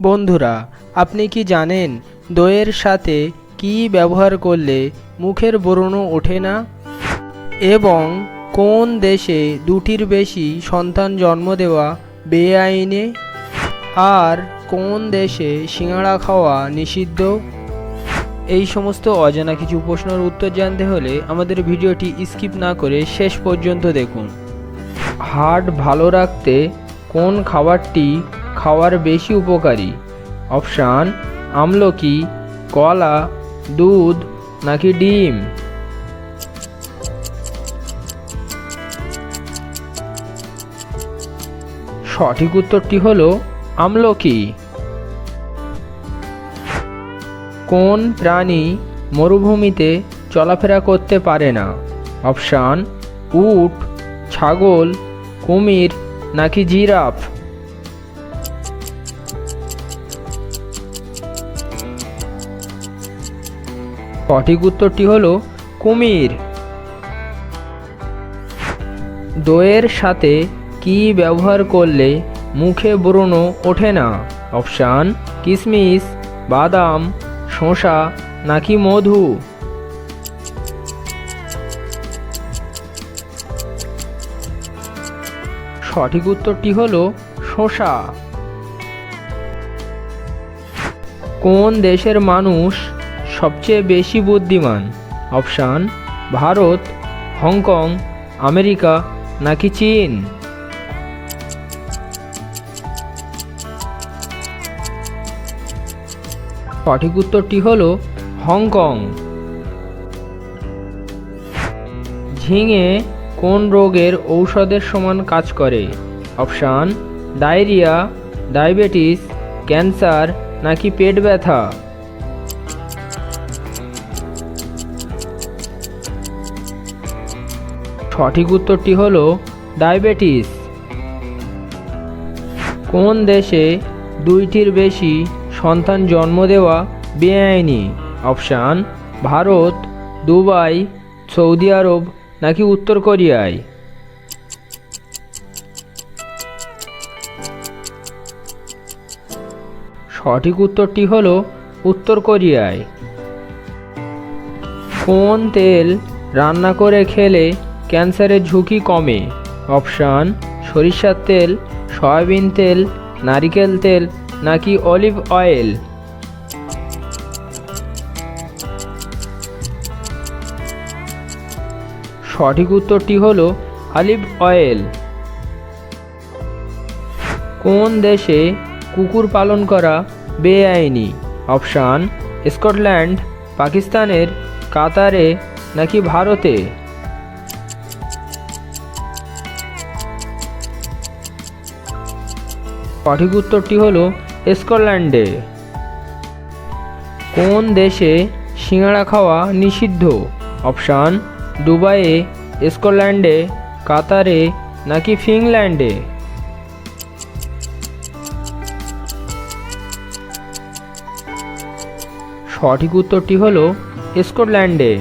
বন্ধুরা, আপনি কি জানেন দইয়ের সাথে কি ব্যবহার করলে মুখের ব্রণ ওঠে না? এবং কোন দেশে দুটির বেশি সন্তান জন্ম দেওয়া বেআইনে? আর কোন দেশে সিঙ্গাড়া খাওয়া নিষিদ্ধ? এই সমস্ত অজানা কিছু প্রশ্নের উত্তর জানতে হলে আমাদের ভিডিওটি স্কিপ না করে শেষ পর্যন্ত দেখুন। হার্ট ভালো রাখতে কোন খাবারটি খাওয়ার বেশি উপকারী? অপশান, আমলকি, কলা, দুধ নাকি ডিম? সঠিক উত্তরটি হলো আমলকি। কোন প্রাণী মরুভূমিতে চলাফেরা করতে পারে না? অপশান, উট, ছাগল, কুমির নাকি জিরাফ? সঠিক উত্তরটি হলো কুমির। দোয়ের সাথে কি ব্যবহার করলে মুখে ব্রণ ওঠে না? অপশান কিশমিশ বাদাম, শসা নাকি মধু? সঠিক উত্তরটি হলো শসা কোন দেশের মানুষ সবচেয়ে বেশি বুদ্ধিমান? অপশান, ভারত, হংকং, আমেরিকা নাকি চীন? সঠিক উত্তরটি হল হংকং। ঝিঙে কোন রোগের ঔষধের সমান কাজ করে? অপশান, ডায়রিয়া, ডায়াবেটিস, ক্যান্সার নাকি পেট ব্যথা? সঠিক উত্তরটি হল ডায়াবেটিস। কোন দেশে দুইটির বেশি সন্তান জন্ম দেওয়া বেআইনি? Option, Bharat, Dubai, Saudi Arab নাকি উত্তর কোরিয়ায়? সঠিক উত্তরটি হল উত্তর কোরিয়ায়। কোন তেল, রান্না করে খেলে ক্যান্সারের ঝুঁকি কমে। অপশান, সরিষার তেল, সয়াবিন তেল, নারিকেল তেল নাকি অলিভ অয়েল? সঠিক উত্তরটি হল অলিভ অয়েল। কোন দেশে কুকুর পালন করা বেআইনি? অপশান, স্কটল্যান্ড, পাকিস্তানের কাতারে নাকি ভারতে? সঠিক উত্তরটি হলো স্কটল্যান্ডে। কোন দেশে সিঙ্গাড়া খাওয়া নিষিদ্ধ? অপশান দুবাইয়ে, স্কটল্যান্ডে, কাতারে, নাকি ফিনল্যান্ডে? সঠিক উত্তরটি হলো স্কটল্যান্ডে।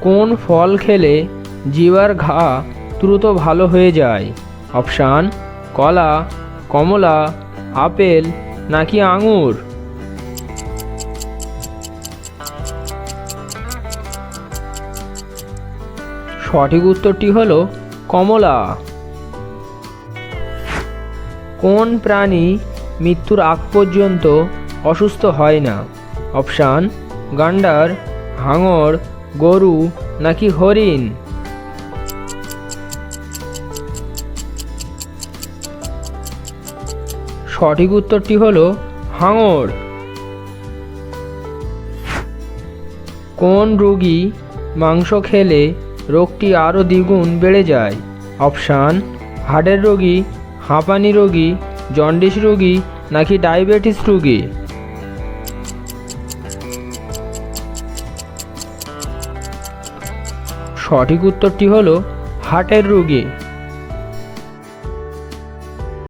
কোন ফল খেলে জিবার ঘা দ্রুত ভালো হয়ে যায়? অপশান, কলা, কমলা, আপেল, নাকি আঙুর? সঠিক উত্তরটি হলো কমলা। কোন প্রাণী মৃত্যুর আগ পর্যন্ত অসুস্থ হয় না? অপশান, গান্ডার, হাঙর, গরু নাকি হরিণ? সঠিক উত্তরটি হল হাঙর। কোন রোগী মাংস খেলে রোগটি আরও দ্বিগুণ বেড়ে যায়। অপশান হার্টের রোগী, হাঁপানি রোগী, জন্ডিস রোগী নাকি ডায়াবেটিস রোগী? সঠিক উত্তরটি হলো হার্টের রোগী।